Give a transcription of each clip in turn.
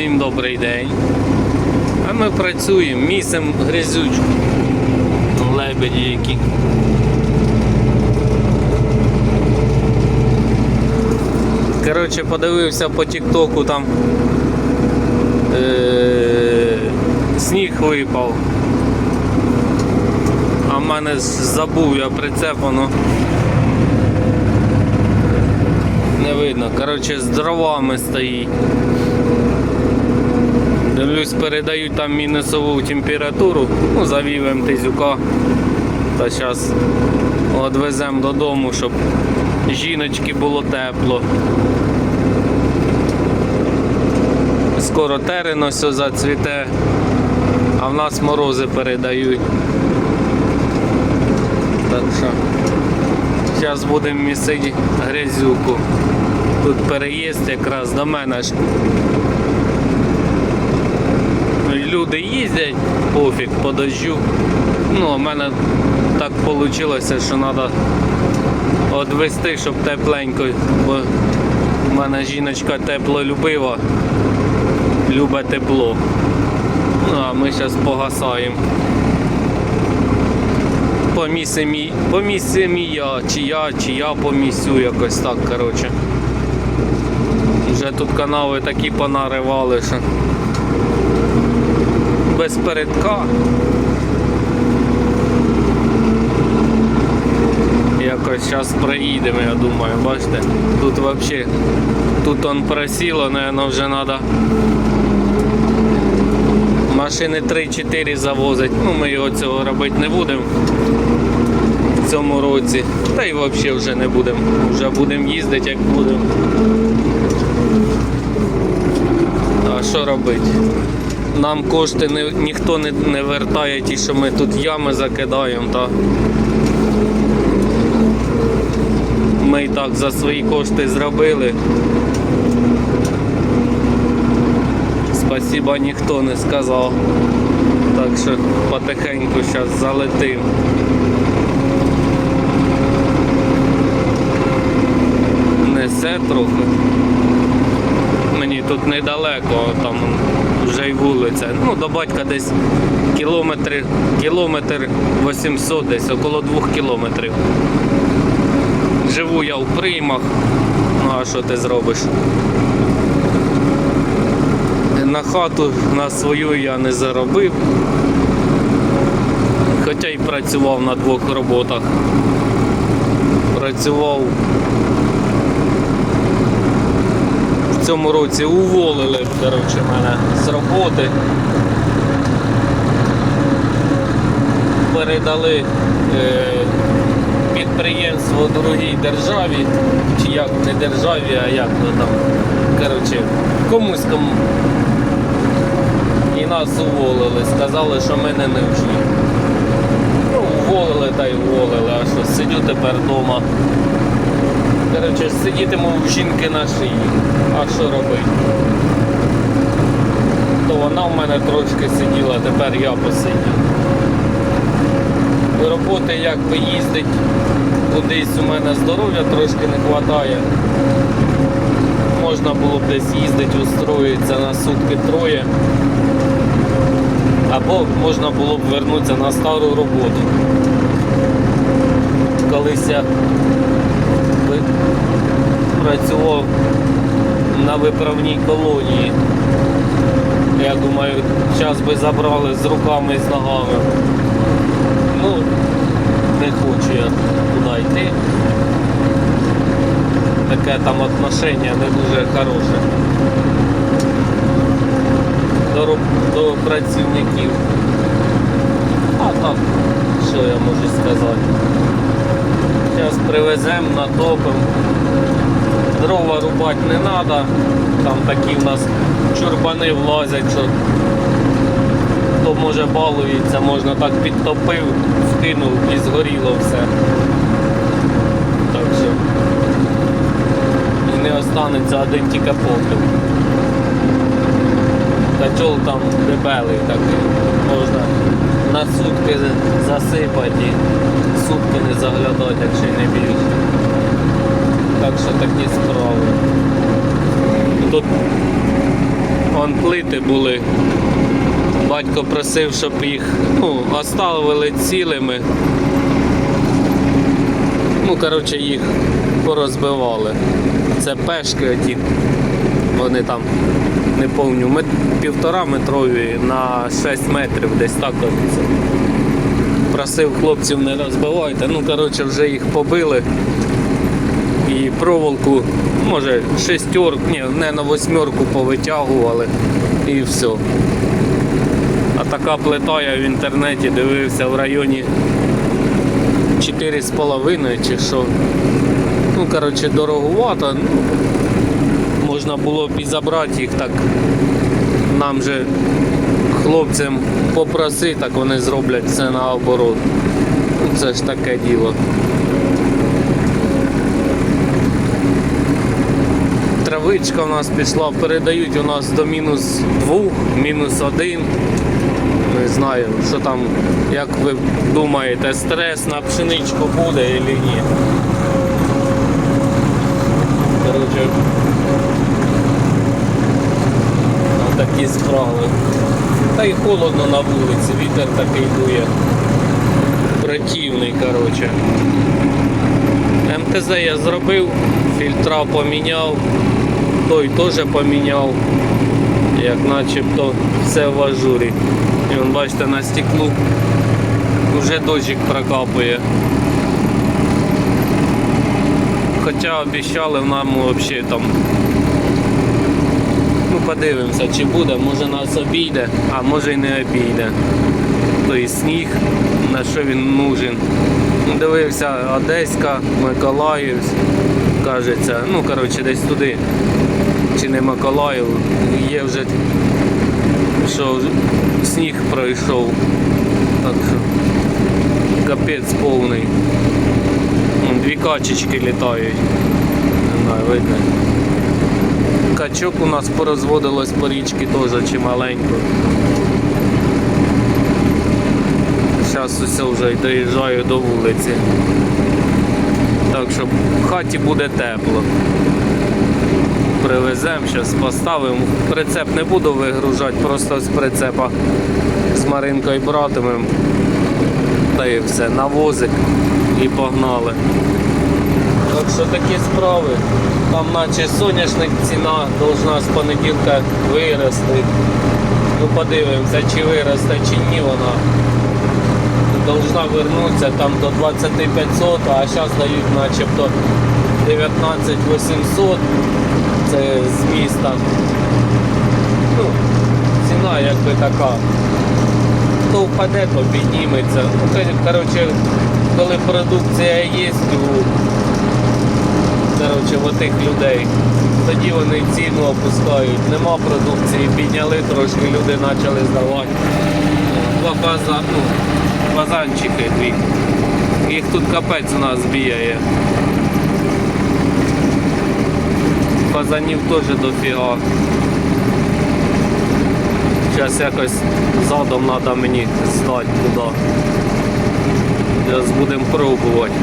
Всім добрий день. А ми працюємо, місимо грязючку. Лебеді які. Коротше, подивився по Тіктоку там е- сніг випав. А в мене забув я прицепано. Не видно. Коротше, з дровами стоїть. Дивлюсь, передають там мінусову температуру. Ну, завів МТЗюка. Та зараз відвеземо додому, щоб жіночки було тепло. Скоро терен ось зацвіте, а в нас морози передають. Так що зараз будемо місити грязюку. Тут переїзд якраз до мене. Люди їздять, пофіг по дощу. Ну, в мене так вийшло, що треба відвести, щоб тепленько, бо в мене жіночка теплолюбива, любить тепло. Ну, а ми зараз погасаємо. Помісимо я, чи я, чи я помісю якось так, коротше. Вже тут канави такі понаривали, що без передка. Якось зараз проїдемо, я думаю, бачите, тут взагалі, тут он просіло, наверное, вже треба машини 3-4 завозить. Ну, ми його цього робити не будемо в цьому році. Та й взагалі вже не будемо. Вже будемо їздити, як будемо. А що робити? Нам кошти не, ніхто не, не вертає ті, що ми тут ями закидаємо. Та ми і так за свої кошти зробили. Спасіба ніхто не сказав. Так що потихеньку зараз залетим. Несе трохи. Мені тут недалеко, там вже й вулиця. Ну, до батька десь кілометр, кілометр 800, десь около двох кілометрів. Живу я в приймах. Ну а що ти зробиш? На хату на свою я не заробив. Хоча й працював на двох роботах. Працював цьому році уволили коротше, мене з роботи. Передали е, підприємство другій державі, чи як не державі, а як то там. Коротше, комусь кому. І нас уволили, сказали, що ми не нужні. Ну, уволили та й уволили, а що сидю тепер вдома. Коротше, сидітиму в жінки на шиї. А що робити? То вона в мене трошки сиділа, тепер я посидів. Роботи якби їздить кудись у мене здоров'я трошки не вистачає. Можна було б десь їздити, устроїтися на сутки троє. Або можна було б вернутися на стару роботу. Колись я ви- працював на виправній колонії. Я думаю, час би забрали з руками і з ногами. Ну, не хочу я туди йти. Таке там отношення не дуже хороше до, до працівників. А так, що я можу сказати? Зараз привеземо, натопимо. Дрова рубати не треба. Там такі в нас чурбани влазять, що хто може балується, можна так підтопив, вкинув і згоріло все. Так що і не останеться один тільки попіл. Качол там дебелий такий, можна на сутки засипати і сутки не заглядати, якщо не більше. Так що такі справи. Тут Вон плити були. Батько просив, щоб їх ну, оставили цілими. Ну, коротше, їх порозбивали. Це пешки оті. Вони там не мет, півтора метрові на 6 метрів, десь так от. Просив хлопців не розбивайте. Ну, коротше, вже їх побили. І проволоку, може, шестерку, ні, не на восьмерку повитягували і все. А така плита я в інтернеті дивився в районі 4,5 чи що. Ну, коротше, дороговато. Можна було б і забрати їх так. Нам же хлопцям попроси, так вони зроблять все наоборот. Ну, Це ж таке діло. Травичка у нас пішла, передають у нас до мінус 2, мінус 1. Не знаю, що там, як ви думаєте, стрес на пшеничку буде чи ні. Коротше, такі справи. Та й холодно на вулиці, вітер такий дує. Противний, коротше. МТЗ я зробив, фільтра поміняв, той теж поміняв, як начебто все в ажурі. І вон, бачите, на стеклу вже дощик прокапує. Хоча обіцяли нам взагалі там. Подивимося, чи буде, може нас обійде, а може й не обійде. Той сніг, на що він нужен. Ну, Дивився Одеська, Миколаївськ, кажеться, ну коротше десь туди. Чи не Миколаїв, є вже що сніг пройшов. Так що капець повний. Дві качечки літають. Не знаю, видно. Качок у нас порозводилось по річці теж чималенько. Зараз усе вже доїжджаю до вулиці. Так що в хаті буде тепло. Привеземо, зараз поставимо. Прицеп не буду вигружати, просто з прицепа з Маринкою братимем. Та і все, на возик і погнали. Що такі справи. Там наче соняшник ціна должна з понеділка вирости. Ну подивимося, чи виросте, чи ні вона. Должна вернутися там до 2500, а зараз дають начебто 19800. Це з міста. Ну, ціна якби така. То впаде, то підніметься. Ну, коротше, коли продукція є у коротше, отих людей. Тоді вони ціну опускають. Нема продукції, підняли трошки, люди почали здавати. База, ну, базанчики дві. Їх тут капець у нас бігає. Базанів теж дофіга. Зараз якось задом треба мені здати туди. Зараз будемо пробувати.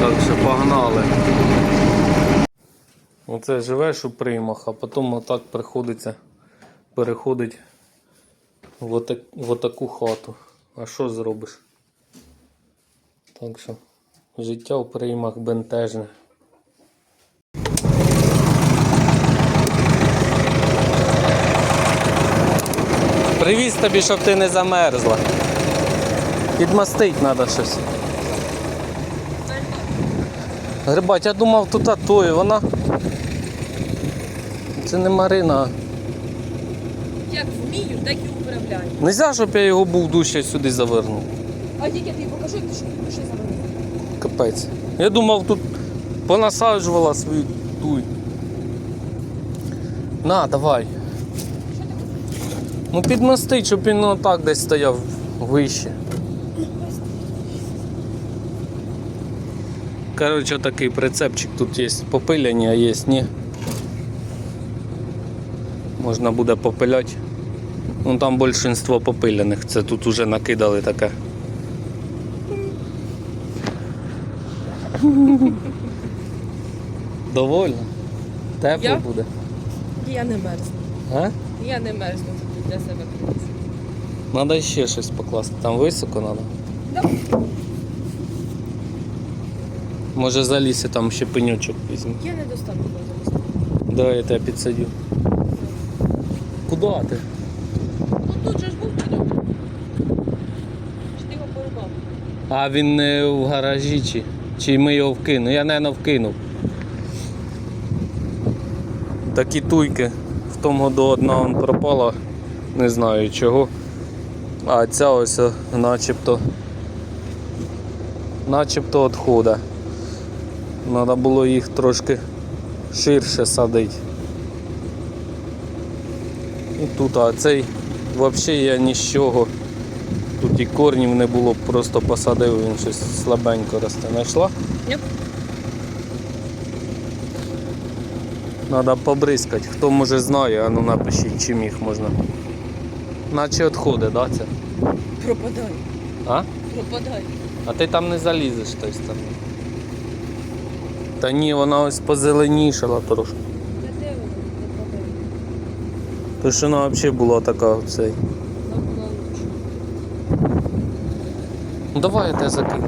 Так що погнали. Оце живеш у приймах, а потім отак приходиться переходить в, отак, в отаку хату. А що зробиш? Так що життя у приймах бентежне. Привіз тобі, щоб ти не замерзла. Підмастить треба щось. Грибать, я думав тут атою, вона. Це не Марина. Як вмію, так і управляю. Нельзя, щоб я його був дужче сюди завернув. А тільки ти покажи, що ти що забрав. Капець. Я думав, тут понасаджувала свою туй. На, давай. Ну підмостить, щоб він отак десь стояв вище. Коротше, такий прицепчик тут є попиляні, а є ні. Можна буде попиляти. Ну там більшинство попиляних, це тут уже накидали таке. Довольно. Тепло Я? буде. Я не мерзну. А? Я не мерзну тут для себе. Надо ще щось покласти. Там високо треба. Да. Може за лісі там ще пенючок візьму. Я не достану залізти. Давай я тебе підсадю. Куди ти? Ну тут же ж був пеньок. Чи ти його порубав? А він не в гаражі чи? Чи ми його вкинули? Я, мабуть, вкинув. Такі туйки. В тому году одна он пропала, не знаю чого. А ця ось начебто. Начебто відхода. Треба було їх трошки ширше садити. І тут, а цей взагалі я ні з чого. Тут і корнів не було, просто посадив, він щось слабенько росте. Знайшла? Ні. Треба побризкати. Хто може знає, а ну напишіть, чим їх можна. Наче відходи, да, це? Пропадай. А? Пропадай. А ти там не залізеш тої сторони. Та ні, вона ось позеленішала трошки. Тому що вона взагалі була така цей. Ну давай я тебе закину.